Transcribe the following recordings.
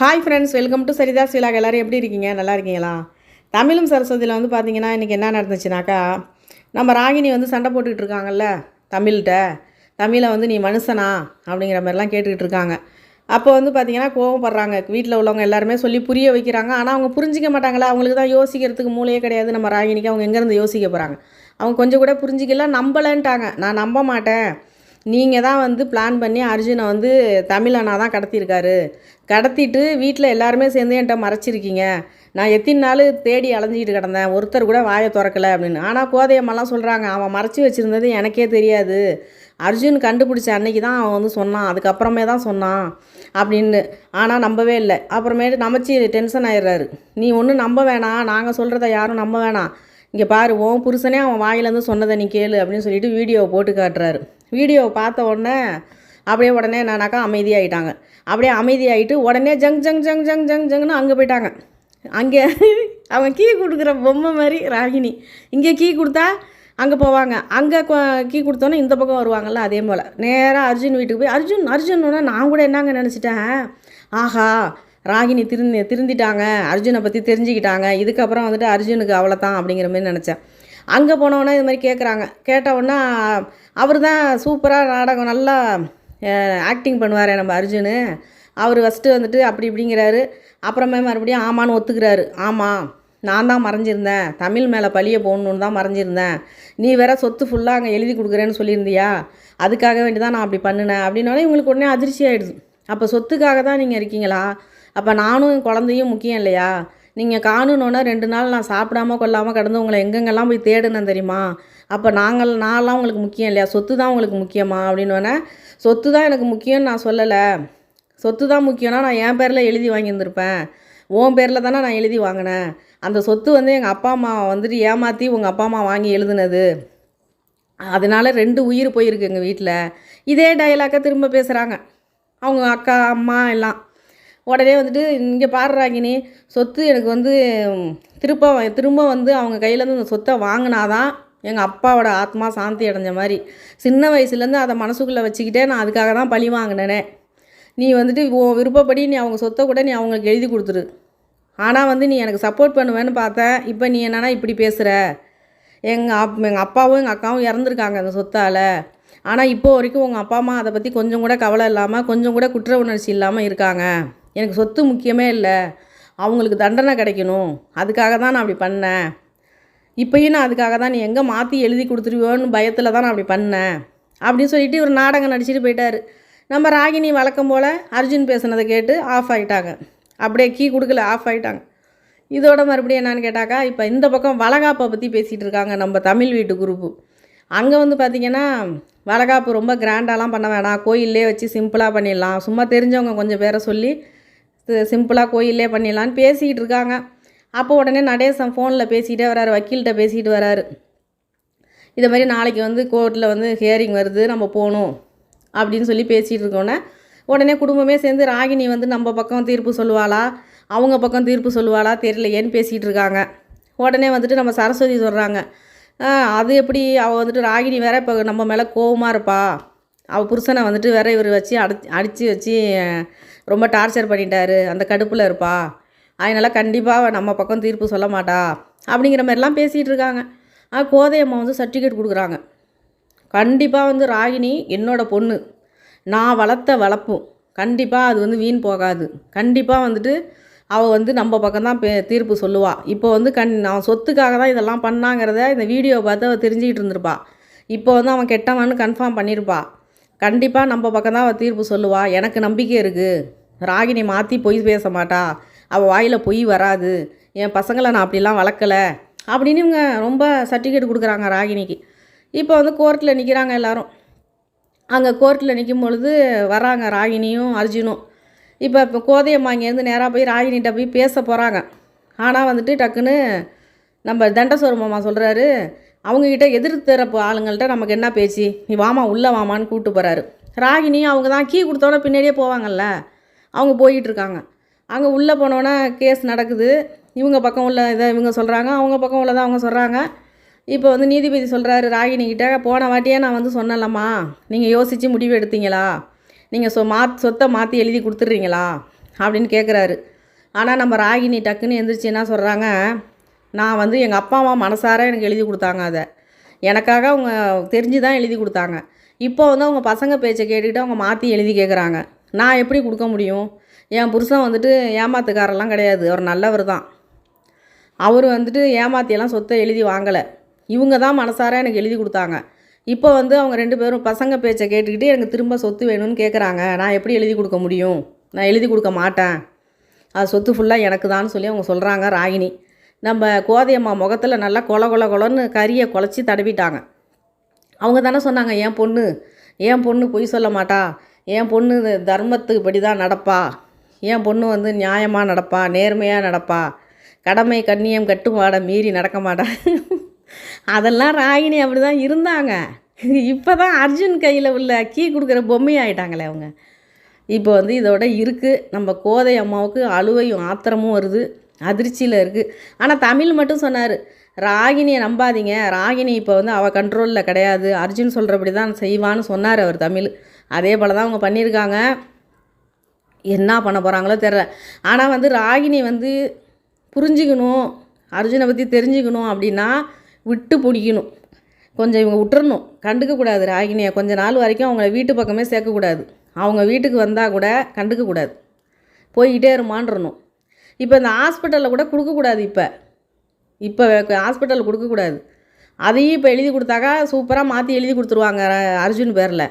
Hi friends welcome to Saritha சீலாக எல்லோரும் எப்படி இருக்கீங்க? நல்லா இருக்கீங்களா? தமிழும் சரஸ்வதியில் வந்து பார்த்தீங்கன்னா இன்றைக்கி என்ன நடந்துச்சுனாக்கா நம்ம ராகினி வந்து சண்டை போட்டுக்கிட்டு இருக்காங்கல்ல தமிழ்கிட்ட. தமிழை வந்து நீ மனுஷனா? அப்படிங்கிற மாதிரிலாம் கேட்டுக்கிட்டு இருக்காங்க. அப்போ வந்து பார்த்தீங்கன்னா கோவப்படுறாங்க. வீட்டில் உள்ளவங்க எல்லாருமே சொல்லி புரிய வைக்கிறாங்க. ஆனால் அவங்க புரிஞ்சிக்க மாட்டாங்களா அவங்களுக்கு தான் யோசிக்கிறதுக்கு மூளையே கிடையாது. நம்ம ராகினிக்கு அவங்க எங்கேருந்து யோசிக்க போகிறாங்க அவங்க கொஞ்சம் கூட புரிஞ்சிக்கல. நம்பலைன்ட்டாங்க. நான் நம்ப மாட்டேன். நீங்கள் தான் வந்து பிளான் பண்ணி அர்ஜுனை வந்து தமிழ் அண்ணா தான் கடத்தியிருக்காரு. கடத்திட்டு வீட்டில் எல்லாருமே சேர்ந்து என்கிட்ட மறைச்சிருக்கீங்க. நான் எத்தனை நாள் தேடி அலைஞ்சிக்கிட்டு கிடந்தேன். ஒருத்தர் கூட வாயை திறக்கல அப்படின்னு. ஆனால் கோதையம்மாலாம் சொல்கிறாங்க அவன் மறைச்சி வச்சுருந்தது எனக்கே தெரியாது. அர்ஜுன் கண்டுபிடிச்ச அன்னைக்கு தான் அவன் வந்து சொன்னான். அதுக்கப்புறமே தான் சொன்னான் அப்படின்னு. ஆனால் நம்பவே இல்லை. அப்புறமேட்டு நமச்சி டென்ஷன் ஆயிடுறாரு. நீ ஒன்றும் நம்ப வேணாம். நாங்கள் சொல்கிறத யாரும் நம்ப வேணாம். இங்கே பாரு உன் புருஷனே அவன் வாயிலேருந்து சொன்னதை நீ கேளு அப்படின்னு சொல்லிட்டு வீடியோவை போட்டு காட்டுறாரு. வீடியோவை பார்த்த உடனே அப்படியே உடனே நானாக்கா அமைதியாயிட்டாங்க. அப்படியே அமைதியாயிட்டு உடனே ஜங் ஜங் ஜங் ஜங் ஜங் ஜங்னு அங்கே போயிட்டாங்க. அங்கே அவன் கீ கொடுக்குற பொம்மை மாதிரி ராகினி. இங்கே கீ கொடுத்தா அங்கே போவாங்க. அங்கே கீ கொடுத்தோன்னே இந்த பக்கம் வருவாங்கள்ல அதே போல். நேராக அர்ஜுன் வீட்டுக்கு போய் அர்ஜுன் அர்ஜுன்னா நான் கூட என்னங்க நினச்சிட்டேன்? ஆஹா ராகினி திருந்து திருந்திட்டாங்க. அர்ஜுனை பற்றி தெரிஞ்சுக்கிட்டாங்க. இதுக்கப்புறம் வந்துட்டு அர்ஜுனுக்கு அவ்வளோதான் அப்படிங்கிற மாதிரி நினச்சேன். அங்கே போனவொடனே இது மாதிரி கேட்குறாங்க கேட்டவுடனே அவர் தான் சூப்பராக நாடகம் நல்லா ஆக்டிங் பண்ணுவார் நம்ம அர்ஜுனு. அவர் ஃபஸ்ட்டு வந்துட்டு அப்படி இப்படிங்கிறாரு. அப்புறமே மறுபடியும் ஆமான்னு ஒத்துக்கிறாரு. ஆமாம் நான் தான் மறைஞ்சிருந்தேன். தமிழ் மேலே பழிய போகணுன்னு தான் மறைஞ்சிருந்தேன். நீ வேற சொத்து ஃபுல்லாக அங்கே எழுதி கொடுக்குறேன்னு சொல்லியிருந்தியா? அதுக்காக வேண்டி தான் நான் அப்படி பண்ணினேன். அப்படின்னோடனே இவங்களுக்கு உடனே அதிர்ச்சி ஆகிடுது அப்போ சொத்துக்காக தான் நீங்கள் இருக்கீங்களா? அப்போ நானும் என் குழந்தையும் முக்கியம் இல்லையா? நீங்கள் காணுன்னொன்னே ரெண்டு நாள் நான் சாப்பிடாம கொள்ளாமல் கடந்து உங்களை எங்கெங்கெல்லாம் போய் தேடுனேன் தெரியுமா? அப்போ நாங்கள் நான்லாம் உங்களுக்கு முக்கியம் இல்லையா? சொத்து தான் உங்களுக்கு முக்கியமா? அப்படின்னோடனே சொத்து தான் எனக்கு முக்கியம்னு நான் சொல்லலை. சொத்து தான் முக்கியம்னா நான் என் பேரில் எழுதி வாங்கியிருந்திருப்பேன். உன் பேரில் தானே நான் எழுதி வாங்கினேன். அந்த சொத்து வந்து எங்கள் அப்பா அம்மா வந்துட்டு ஏமாற்றி உங்கள் அப்பா அம்மா வாங்கி எழுதுனது. அதனால் ரெண்டு உயிர் போயிருக்கு எங்கள் வீட்டில் இதே டயலாக்கை திரும்ப பேசுகிறாங்க அவங்க அக்கா அம்மா எல்லாம். உடனே வந்துட்டு இங்கே பாடுறாங்கினி சொத்து எனக்கு வந்து திருப்ப திரும்ப வந்து அவங்க கையிலேருந்து அந்த சொத்தை வாங்கினாதான் எங்கள் அப்பாவோட ஆத்மா சாந்தி அடைஞ்ச மாதிரி சின்ன வயசுலேருந்து அதை மனசுக்குள்ளே வச்சுக்கிட்டே நான் அதுக்காக தான் பழி வாங்கினேனே. நீ வந்துட்டு உன் விருப்பப்படி நீ அவங்க சொத்தை கூட நீ அவங்களுக்கு எழுதி கொடுத்துரு. ஆனால் வந்து நீ எனக்கு சப்போர்ட் பண்ணுவேன்னு பார்த்தேன். இப்போ நீ என்னன்னா இப்படி பேசுகிற எங்கள் அப் எங்கள் அப்பாவும் எங்கள் அக்காவும் இறந்துருக்காங்க அந்த சொத்தால். ஆனால் இப்போ வரைக்கும் உங்கள் அப்பா அம்மா அதை பற்றி கொஞ்சம் கூட கவலை இல்லாமல் கொஞ்சம் கூட குற்ற உணர்ச்சி இல்லாமல் இருக்காங்க. எனக்கு சொத்து முக்கியமே இல்லை. அவங்களுக்கு தண்டனை கிடைக்கணும். அதுக்காக தான் நான் அப்படி பண்ணேன். இப்போயும் நான் அதுக்காக தான் நீ எங்கே மாற்றி எழுதி கொடுத்துருவோன்னு பயத்தில் தான் நான் அப்படி பண்ணேன். அப்படின்னு சொல்லிட்டு இவர் நாடகம் நடிச்சிட்டு போயிட்டார். நம்ம ராகினி வழக்கம் போல் அர்ஜுன் பேசுனதை கேட்டு ஆஃப் ஆகிட்டாங்க அப்படியே கீ கொடுக்கல ஆஃப் ஆகிட்டாங்க இதோட மறுபடியும் என்னான்னு கேட்டாக்கா இப்போ இந்த பக்கம் வளகாப்பை பற்றி பேசிகிட்டு இருக்காங்க நம்ம தமிழ் வீட்டு குரூப்பு அங்கே வந்து பார்த்திங்கன்னா வளகாப்பு ரொம்ப கிராண்டாலாம் பண்ண வேணாம். கோயிலே வச்சு சிம்பிளாக பண்ணிடலாம். சும்மா தெரிஞ்சவங்க கொஞ்சம் பேரை சொல்லி சிம்பிளாக கோயிலே பண்ணிடலான்னு பேசிக்கிட்டு இருக்காங்க அப்போ உடனே நடேசன் ஃபோனில் பேசிகிட்டே வராரு வக்கீல்கிட்ட பேசிகிட்டு வராரு. இதை மாதிரி நாளைக்கு வந்து கோர்ட்டில் வந்து ஹியரிங் வருது நம்ம போகணும் அப்படின்னு சொல்லி பேசிகிட்டு இருக்கோன்னே உடனே குடும்பமே சேர்ந்து ராகினி வந்து நம்ம பக்கம் தீர்ப்பு சொல்லுவாளா அவங்க பக்கம் தீர்ப்பு சொல்லுவாளா தெரியலையேன்னு பேசிகிட்டு இருக்காங்க உடனே வந்துட்டு நம்ம சரஸ்வதி சொல்கிறாங்க அது எப்படி? அவள் வந்துட்டு ராகினி வேற இப்போ நம்ம மேலே கோவமாக இருப்பா. அவள் புருஷனை வந்துட்டு வேற இவர் வச்சு அடி அடித்து வச்சு ரொம்ப டார்ச்சர் பண்ணிட்டாரு. அந்த கடுப்பில் இருப்பா. அதனால் கண்டிப்பாக நம்ம பக்கம் தீர்ப்பு சொல்ல மாட்டா. அப்படிங்கிற மாதிரிலாம் பேசிகிட்டு இருக்காங்க. ஆ கோதையம்மா வந்து சர்டிஃபிகேட் கொடுக்குறாங்க. கண்டிப்பாக வந்து ராகினி என்னோடய பொண்ணு. நான் வளர்த்த வளர்ப்பும் கண்டிப்பாக அது வந்து வீண் போகாது. கண்டிப்பாக வந்துட்டு அவள் வந்து நம்ம பக்கம் தான் பே தீர்ப்பு சொல்லுவாள் இப்போ வந்து கண் அவன் சொத்துக்காக தான் இதெல்லாம் பண்ணாங்கிறத இந்த வீடியோ பார்த்து அவள் தெரிஞ்சுக்கிட்டு இருந்திருப்பா. இப்போ வந்து அவன் கெட்டவன்னு கன்ஃபார்ம் பண்ணியிருப்பா கண்டிப்பாக நம்ம பக்கம் தான் அவள் தீர்ப்பு சொல்லுவாள் எனக்கு நம்பிக்கை இருக்குது ராகினி மாற்றி பொய் பேச மாட்டா. அவள் வாயில் பொய் வராது. என் பசங்களை நான் அப்படிலாம் வளர்க்கலை. அப்படின்னு இவங்க ரொம்ப சர்டிஃபிகேட் கொடுக்குறாங்க ராகினிக்கு. இப்போ வந்து கோர்ட்டில் நிற்கிறாங்க எல்லாரும். அங்கே கோர்ட்டில் நிற்கும் பொழுது வராங்க ராகினியும் அர்ஜுனும். இப்போ இப்போ கோதையம்மா இங்கேருந்து நேராக போய் ராகினிகிட்ட போய் பேச போகிறாங்க ஆனால் வந்துட்டு டக்குன்னு நம்ம தண்டசோர் மாமா சொல்கிறாரு அவங்கக்கிட்ட எதிர்த்து தரப்பு ஆளுங்கள்ட்ட நமக்கு என்ன பேச்சு? நீ வாமா உள்ளே வாமான்னு கூப்பிட்டு போகிறாரு ராகினி அவங்க தான் கீ கொடுத்தோன்னே பின்னாடியே போவாங்கல்ல. அவங்க போயிட்டுருக்காங்க. அங்கே உள்ளே போனோன்னா கேஸ் நடக்குது. இவங்க பக்கம் உள்ள இதை இவங்க சொல்கிறாங்க அவங்க பக்கம் உள்ளதை அவங்க சொல்கிறாங்க இப்போ வந்து நீதிபதி சொல்கிறாரு ராகினிக்கிட்ட போன வாட்டியே நான் வந்து சொன்னலம்மா நீங்கள் யோசித்து முடிவு எடுத்தீங்களா? நீங்கள் சொ மா சொத்தை மாற்றி எழுதி கொடுத்துட்றீங்களா? அப்படின்னு கேட்குறாரு ஆனால் நம்ம ராகினி டக்குன்னு எந்திரிச்சு என்ன சொல்கிறாங்க நான் வந்து எங்கள் அப்பா அம்மா மனசார எனக்கு எழுதி கொடுத்தாங்க அதை. எனக்காக அவங்க தெரிஞ்சு தான் எழுதி கொடுத்தாங்க. இப்போ வந்து அவங்க பசங்க பேச்சை கேட்டுக்கிட்டு அவங்க மாற்றி எழுதி கேட்குறாங்க நான் எப்படி கொடுக்க முடியும்? என் புருஷன் வந்துட்டு ஏமாத்துக்காரெல்லாம் கிடையாது. அவர் நல்லவர் தான். அவர் வந்துட்டு ஏமாத்தியெல்லாம் சொத்தை எழுதி வாங்கலை. இவங்க தான் மனசார எனக்கு எழுதி கொடுத்தாங்க. இப்போ வந்து அவங்க ரெண்டு பேரும் பசங்க பேச்சை கேட்டுக்கிட்டு எனக்கு திரும்ப சொத்து வேணும்னு கேட்குறாங்க நான் எப்படி எழுதி கொடுக்க முடியும்? நான் எழுதி கொடுக்க மாட்டேன். அது சொத்து ஃபுல்லாக எனக்கு தான் சொல்லி அவங்க சொல்கிறாங்க ராகினி. நம்ம கோதையம்மா முகத்தில் நல்லா கொல கொல கொலன்னு கறியை குழச்சி தடவிட்டாங்க. அவங்க தானே சொன்னாங்க என் பொண்ணு என் பொண்ணு பொய் சொல்ல மாட்டா. என் பொண்ணு தர்மத்துக்கு படி தான் நடப்பா. என் பொண்ணு வந்து நியாயமாக நடப்பா நேர்மையாக நடப்பா. கடமை கண்ணியம் கட்டுப்பாடை மீறி நடக்க மாட்டா. அதெல்லாம் ராகினி அப்படி தான் இருந்தாங்க. இப்போ தான் அர்ஜுன் கையில் உள்ள கீ கொடுக்குற பொம்மையாயிட்டாங்களே அவங்க. இப்போ வந்து இதோட இருக்குது நம்ம கோதை அம்மாவுக்கு அழுவையும் ஆத்திரமும் வருது. அதிர்ச்சியில் இருக்குது ஆனால் தமிழ் மட்டும் சொன்னார் ராகினியை நம்பாதீங்க. ராகினி இப்போ வந்து அவள் கண்ட்ரோலில் கிடையாது. அர்ஜுன் சொல்கிறபடி தான் செய்வான்னு சொன்னார் அவர் தமிழ். அதே போல் தான் அவங்க பண்ணியிருக்காங்க. என்ன பண்ண போகிறாங்களோ தெரில ஆனால் வந்து ராகினி வந்து புரிஞ்சுக்கணும் அர்ஜுனை பற்றி தெரிஞ்சுக்கணும் அப்படின்னா விட்டு பிடிக்கணும். கொஞ்சம் இவங்க விட்டுறணும். கண்டுக்கக்கூடாது ராகினியை. கொஞ்ச நாள் வரைக்கும் அவங்கள வீட்டு பக்கமே சேர்க்கக்கூடாது அவங்க வீட்டுக்கு வந்தால் கூட கண்டுக்கக்கூடாது போய்கிட்டே இருமான்றணும். இப்போ இந்த ஹாஸ்பிட்டலில் கூட கொடுக்கக்கூடாது இப்போ. இப்போ ஹாஸ்பிட்டலில் கொடுக்கக்கூடாது அதையும் இப்போ எழுதி கொடுத்தாக்கா சூப்பராக மாற்றி எழுதி கொடுத்துருவாங்க அர்ஜுன் பேரில்.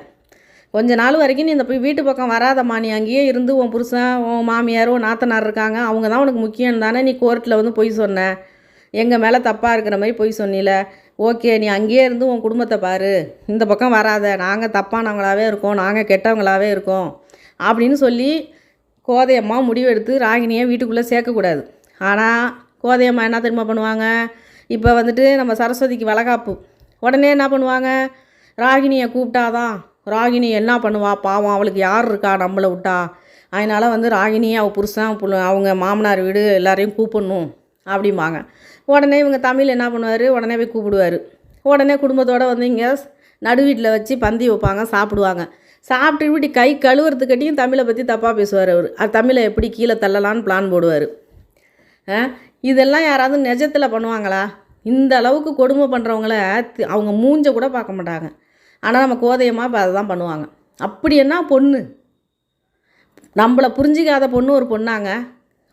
கொஞ்ச நாள் வரைக்கும் நீ இந்த போய் வீட்டு பக்கம் வராதம்மா. நீ அங்கேயே இருந்து உன் புருஷன் உன் மாமியார் உன் நாத்தனார் இருக்காங்க. அவங்க தான் உனக்கு முக்கியம் தானே? நீ கோர்ட்டில் வந்து பொய் சொன்ன. எங்கள் மேலே தப்பாக இருக்கிற மாதிரி பொய் சொன்னில. ஓகே நீ அங்கேயே இருந்து உன் குடும்பத்தை பாரு. இந்த பக்கம் வராத. நாங்கள் தப்பானவங்களாகவே இருக்கோம். நாங்கள் கெட்டவங்களாகவே இருக்கோம். அப்படின்னு சொல்லி கோதையம்மா முடிவெடுத்து ராகினியை வீட்டுக்குள்ளே சேர்க்கக்கூடாது. ஆனால் கோதையம்மா என்ன தெரியுமா பண்ணுவாங்க? இப்போ வந்துட்டு நம்ம சரஸ்வதிக்கு வளகாப்பு. உடனே என்ன பண்ணுவாங்க? ராகினியை கூப்பிட்டாதான் ராகினி என்ன பண்ணுவா? பாவம் அவளுக்கு யார் இருக்கா? நம்மளை விட்டா. அதனால் வந்து ராகினி அவள் புருஷன் புள்ள- அவங்க மாமனார் வீடு எல்லாரையும் கூப்பிடணும் அப்படிம்பாங்க. உடனே இவங்க தமிழ் என்ன பண்ணுவார்? உடனே போய் கூப்பிடுவார். உடனே குடும்பத்தோடு வந்து இங்கே நடு வீட்டில் வச்சு பந்தி வைப்பாங்க சாப்பிடுவாங்க. சாப்பிட்டு இப்படி கை கழுவுறதுக்கட்டியும் தமிழை பற்றி தப்பாக பேசுவார் அவர். அது தமிழை எப்படி கீழே தள்ளலான்னு பிளான் போடுவார். இதெல்லாம் யாராவது நிஜத்தில் பண்ணுவாங்களா? இந்த அளவுக்கு கொடுமை பண்ணுறவங்கள அவங்க மூஞ்ச கூட பார்க்க மாட்டாங்க. ஆனால் நம்ம கோதையமாக இப்போ அதை தான் பண்ணுவாங்க. அப்படி என்ன பொண்ணு? நம்மளை புரிஞ்சிக்காத பொண்ணு ஒரு பொண்ணாங்க.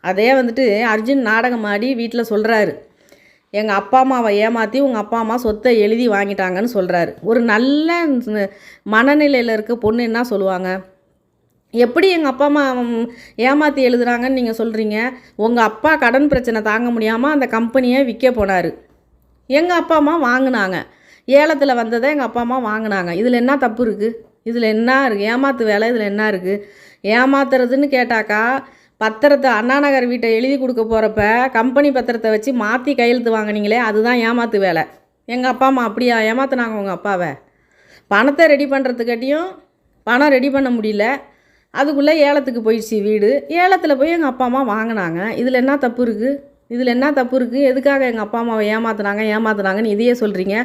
அதே வந்துட்டு அர்ஜுன் நாடகம் ஆடி வீட்டில் சொல்கிறாரு எங்கள் அப்பா அம்மாவை ஏமாற்றி உங்கள் அப்பா அம்மா சொத்தை எழுதி வாங்கிட்டாங்கன்னு சொல்கிறாரு ஒரு நல்ல மனநிலையில் இருக்க பொண்ணு என்ன சொல்லுவாங்க? எப்படி எங்கள் அப்பா அம்மா ஏமாற்றி எழுதுறாங்கன்னு நீங்கள் சொல்கிறீங்க உங்கள் அப்பா கடன் பிரச்சனை தாங்க முடியாமல் அந்த கம்பெனியை விற்க போனார். எங்கள் அப்பா அம்மா வாங்கினாங்க. ஏலத்தில் வந்ததை எங்கள் அப்பா அம்மா வாங்கினாங்க. இதில் என்ன தப்பு இருக்குது இதில் என்ன இருக்குது ஏமாத்து வேலை இதில் என்ன இருக்குது ஏமாத்துறதுன்னு கேட்டாக்கா பத்திரத்தை அண்ணாநகர் வீட்டை எழுதி கொடுக்க போகிறப்ப கம்பெனி பத்திரத்தை வச்சு மாற்றி கையெழுத்து வாங்குனீங்களே அதுதான் ஏமாத்து வேலை. எங்கள் அப்பா அம்மா அப்படியா? ஏமாத்துனாங்க உங்கள் அப்பாவை. பணத்தை ரெடி பண்ணுறதுக்காட்டியும் பணம் ரெடி பண்ண முடியல. அதுக்குள்ளே ஏலத்துக்கு போயிடுச்சு வீடு. ஏலத்தில் போய் எங்கள் அப்பா அம்மா வாங்கினாங்க. இதில் என்ன தப்பு இருக்குது இதில் என்ன தப்பு இருக்குது எதுக்காக எங்கள் அப்பா அம்மாவை ஏமாத்துனாங்க? ஏமாத்துனாங்கன்னு இதையே சொல்கிறீங்க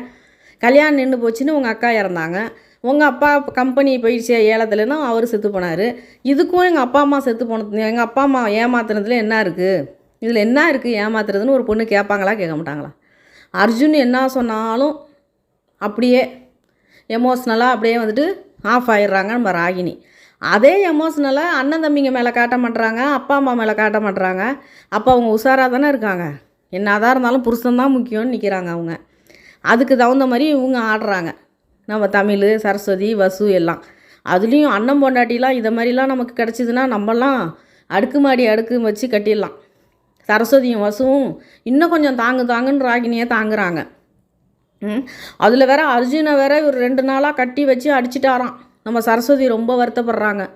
கல்யாணம் நின்று போச்சுன்னு உங்கள் அக்கா இறந்தாங்க. உங்கள் அப்பா கம்பெனி போயிடுச்சு ஏலத்துலன்னா அவர் செத்து போனார். இதுக்கும் எங்கள் அப்பா அம்மா செத்து போனது எங்கள் அப்பா அம்மா ஏமாத்துனதுல என்ன இருக்குது இதில் என்ன இருக்குது ஏமாத்துறதுன்னு ஒரு பொண்ணு கேட்பாங்களா கேட்க மாட்டாங்களா? அர்ஜுன் என்ன சொன்னாலும் அப்படியே எமோஷ்னலாக அப்படியே வந்துட்டு ஆஃப் ஆயிடுறாங்க நம்ம ராகினி. அதே எமோஷ்னலாக அண்ணன் தம்பிங்க மேலே காட்ட மாட்டுறாங்க அப்பா அம்மா மேலே காட்ட மாட்டுறாங்க அப்போ அவங்க உஷாராக தானே இருக்காங்க. என்னதான் இருந்தாலும் புருஷன் தான் முக்கியம்னு நிற்கிறாங்க அவங்க. அதுக்கு தகுந்த மாதிரி இவங்க ஆடுறாங்க. நம்ம தமிழ் சரஸ்வதி வசு எல்லாம். அதுலேயும் அன்னம் பொண்டாட்டிலாம் இதை மாதிரிலாம் நமக்கு கிடச்சிதுன்னா நம்மலாம் அடுக்குமாடி அடுக்கு வச்சு கட்டிடலாம். சரஸ்வதியும் வசுவும் இன்னும் கொஞ்சம் தாங்கு தாங்குன்னு ராகினியே தாங்குறாங்க. அதில் வேற அர்ஜுனை வேற இவர் ரெண்டு நாளாக கட்டி வச்சு அடிச்சிட்டாராம். நம்ம சரஸ்வதி ரொம்ப வருத்தப்படுறாங்க.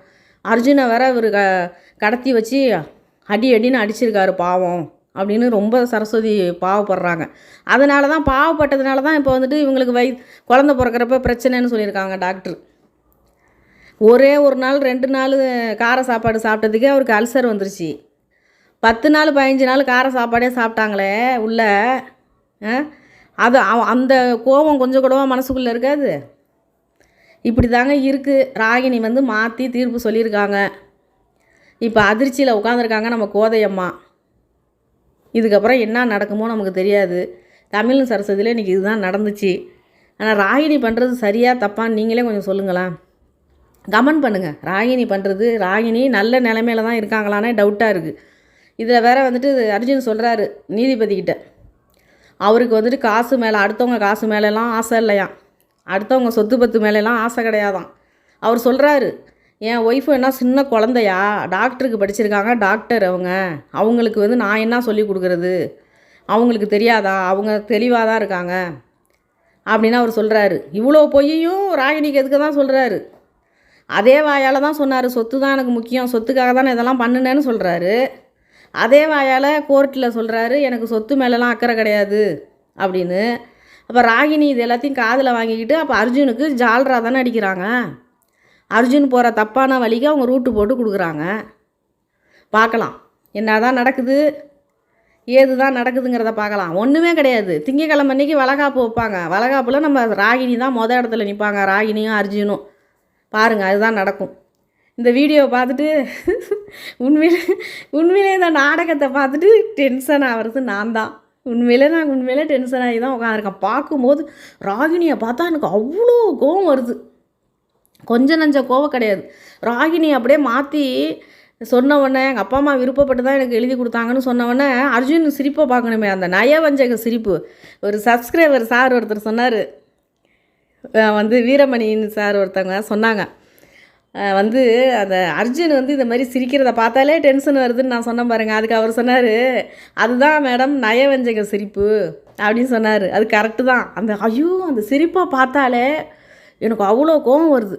அர்ஜுனை வேற இவர் க கடத்தி வச்சு அடி அடின்னு அடிச்சிருக்காரு பாவம். அப்படின்னு ரொம்ப சரஸ்வதி பாவப்படுறாங்க. அதனால தான் பாவப்பட்டதுனால தான் இப்போ வந்துட்டு இவங்களுக்கு வை குழந்த பிறக்கிறப்ப பிரச்சனைன்னு சொல்லியிருக்காங்க டாக்டர். ஒரே ஒரு நாள் ரெண்டு நாள் கார சாப்பாடு சாப்பிட்டதுக்கே அவருக்கு அல்சர் வந்துருச்சு. பத்து நாள் பதினஞ்சு நாள் கார சாப்பாடே சாப்பிட்டாங்களே உள்ள. அது அவ- அந்த கோபம் கொஞ்சம் கூடவா மனசுக்குள்ளே இருக்காது இப்படி தாங்க இருக்குது ராகினி வந்து மாற்றி தீர்ப்பு சொல்லியிருக்காங்க. இப்போ அதிர்ச்சியில் உட்காந்துருக்காங்க நம்ம கோதையம்மா. இதுக்கப்புறம் என்ன நடக்குமோ நமக்கு தெரியாது. தமிழும் சரஸ்வதியில் இன்றைக்கி இதுதான் நடந்துச்சு. ஆனால் ராகினி பண்ணுறது சரியாக தப்பான்னு நீங்களே கொஞ்சம் சொல்லுங்களேன். கமெண்ட் பண்ணுங்கள் ராகினி பண்ணுறது ராகினி நல்ல நிலமையில தான் இருக்காங்களானே டவுட்டாக இருக்குது இதில் வேற வந்துட்டு அர்ஜுன் சொல்கிறாரு நீதிபதிக்கிட்ட அவருக்கு வந்துட்டு காசு மேலே அடுத்தவங்க காசு மேலெலாம் ஆசை இல்லையாம். அடுத்தவங்க சொத்து பத்து மேலெலாம் ஆசை கிடையாதான் அவர் சொல்கிறாரு என் ஒய்ஃபு என்ன சின்ன குழந்தையா? டாக்டருக்கு படிச்சிருக்காங்க டாக்டர் அவங்க. அவங்களுக்கு வந்து நான் என்ன சொல்லி கொடுக்குறது? அவங்களுக்கு தெரியாதா? அவங்க தெளிவாக தான் இருக்காங்க. அப்படின்னு அவர் சொல்கிறாரு இவ்வளோ பொய்யையும் ராகினிக்கு எதுக்கு தான் சொல்கிறாரு அதே வாயால் தான் சொன்னார். சொத்து தான் எனக்கு முக்கியம். சொத்துக்காக தான் இதெல்லாம் பண்ணுனேன்னு சொல்கிறாரு அதே வாயால் கோர்ட்டில் சொல்கிறாரு எனக்கு சொத்து மேலெலாம் அக்கறை கிடையாது அப்படின்னு. அப்போ ராகினி இது எல்லாத்தையும் காதில் வாங்கிக்கிட்டு அப்போ அர்ஜுனுக்கு ஜால்ரா தானே அடிக்கிறாங்க. அர்ஜுன் போகிற தப்பான வழிக்கு அவங்க ரூட்டு போட்டு கொடுக்குறாங்க. பார்க்கலாம். என்ன தான் நடக்குது? ஏது தான் நடக்குதுங்கிறத பார்க்கலாம். ஒன்றுமே கிடையாது. திங்கக்கிழமை அன்னைக்கு வளகாப்பு வைப்பாங்க. வளகாப்பில் நம்ம ராகினி தான் மொதல் இடத்துல நிற்பாங்க ராகினியும் அர்ஜுனும். பாருங்கள் அதுதான் நடக்கும். இந்த வீடியோவை பார்த்துட்டு உண்மையில உண்மையிலே இந்த நாடகத்தை பார்த்துட்டு டென்ஷன் ஆகிறது நான் தான். உண்மையிலே நான் உண்மையிலே டென்ஷன் ஆகி தான் உட்காந்துருக்கேன் பார்க்கும்போது ராகினியை பார்த்தா எனக்கு அவ்வளோ கோவம் வருது. கொஞ்சம் நஞ்ச கோவம் கிடையாது. ராகினி அப்படியே மாற்றி சொன்ன உடனே எங்கள் அப்பா அம்மா விருப்பப்பட்டு தான் எனக்கு எழுதி கொடுத்தாங்கன்னு சொன்ன உடனே அர்ஜுன் சிரிப்பை பார்க்கணுமே அந்த நயவஞ்சக சிரிப்பு. ஒரு சப்ஸ்கிரைபர் சார் ஒருத்தர் சொன்னார். வந்து வீரமணின்னு சார் ஒருத்தவங்க சொன்னாங்க. வந்து அந்த அர்ஜுன் வந்து இந்த மாதிரி சிரிக்கிறத பார்த்தாலே டென்ஷன் வருதுன்னு நான் சொன்னேன் பாருங்க. அதுக்கு அவர் சொன்னார் அதுதான் மேடம் நயவஞ்சக சிரிப்பு அப்படின்னு சொன்னார். அது கரெக்டு தான். அந்த ஐயோ அந்த சிரிப்பை பார்த்தாலே எனக்கு அவ்வளோ கோபம் வருது.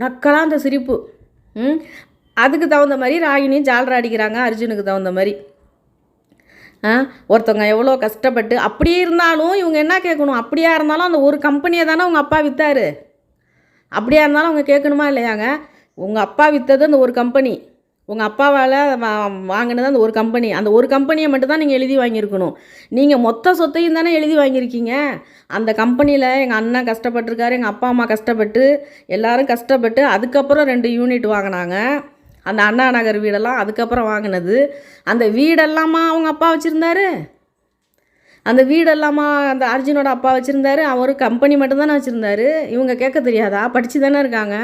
நக்கலாம் அந்த சிரிப்பு. ம்? அதுக்கு தகுந்த மாதிரி ராகினி ஜால்ரா அடிக்கிறாங்க அர்ஜுனுக்கு தகுந்த மாதிரி. ஆ? ஒருத்தவங்க எவ்வளோ கஷ்டப்பட்டு அப்படியே இருந்தாலும் இவங்க என்ன கேட்கணும்? அப்படியா இருந்தாலும் அந்த ஒரு கம்பெனியை தானே உங்கள் அப்பா விற்றாரு அப்படியா இருந்தாலும் அவங்க கேட்கணுமா இல்லையாங்க? உங்கள் அப்பா விற்றது அந்த ஒரு கம்பெனி உங்கள் அப்பாவால் வாங்கினது அந்த ஒரு கம்பெனி அந்த ஒரு கம்பெனியை மட்டும் தான் நீங்கள் எழுதி வாங்கியிருக்கணும். நீங்கள் மொத்த சொத்தையும் தானே எழுதி வாங்கியிருக்கீங்க. அந்த கம்பெனியில் எங்கள் அண்ணன் கஷ்டப்பட்டிருக்காரு எங்கள் அப்பா அம்மா கஷ்டப்பட்டு எல்லாரும் கஷ்டப்பட்டு அதுக்கப்புறம் ரெண்டு யூனிட் வாங்கினாங்க. அந்த அண்ணா நகர் வீடெல்லாம் அதுக்கப்புறம் வாங்கினது. அந்த வீடெல்லாமா அவங்க அப்பா வச்சுருந்தாரு? அந்த வீடெல்லாமா அந்த அர்ஜுனோட அப்பா வச்சுருந்தாரு? அவர் கம்பெனி மட்டும்தானே வச்சுருந்தாரு? இவங்க கேட்க தெரியாதா? படித்து தானே இருக்காங்க.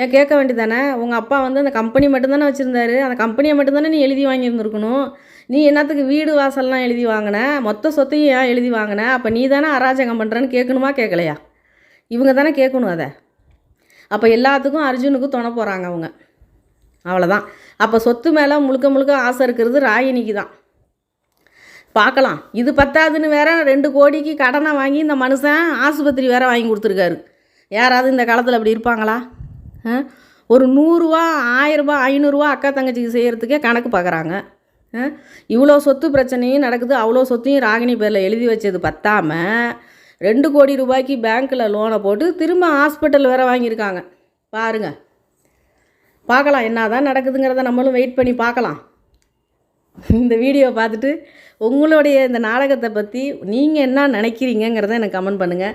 ஏன் கேட்க வேண்டியதானே உங்கள் அப்பா வந்து அந்த கம்பெனி மட்டும்தானே வச்சுருந்தாரு. அந்த கம்பெனியை மட்டும்தானே நீ எழுதி வாங்கியிருந்துருக்கணும். நீ என்னத்துக்கு வீடு வாசல்லாம் எழுதி வாங்கின? மொத்த சொத்தையும் ஏன் எழுதி வாங்கின? அப்போ நீ தானே அராஜகம் பண்ணுறேன்னு கேட்கணுமா கேட்கலையா? இவங்க தானே கேட்கணும் அதை. அப்போ எல்லாத்துக்கும் அர்ஜுனுக்கும் துணை போகிறாங்க அவங்க. அவ்வளோதான் அப்போ சொத்து மேலே முழுக்க முழுக்க ஆசை இருக்கிறது ராகினிக்கு தான். பார்க்கலாம். இது பத்தாதுன்னு வேற ரெண்டு கோடிக்கு கடனை வாங்கி இந்த மனுஷன் ஆஸ்பத்திரி வேற வாங்கி கொடுத்துருக்காரு. யாராவது இந்த காலத்தில் அப்படி இருப்பாங்களா? ஒரு நூறுரூவா ஆயிரரூபா ஐநூறுரூவா அக்கா தங்கச்சிக்கு செய்கிறதுக்கே கணக்கு பார்க்குறாங்க இவ்வளோ சொத்து பிரச்சனையும் நடக்குது அவ்வளோ சொத்தையும் ராகினி பேரில் எழுதி வச்சது பத்தாமல் ரெண்டு கோடி ரூபாய்க்கு பேங்க்கில் லோனை போட்டு திரும்ப ஹாஸ்பிட்டல் வேறு வாங்கியிருக்காங்க. பாருங்கள் பார்க்கலாம் என்ன தான் நடக்குதுங்கிறத நம்மளும் வெயிட் பண்ணி பார்க்கலாம் இந்த வீடியோ பார்த்துட்டு உங்களுடைய இந்த நாடகத்தை பற்றி நீங்கள் என்ன நினைக்கிறீங்கங்கிறத எனக்கு கமெண்ட் பண்ணுங்கள்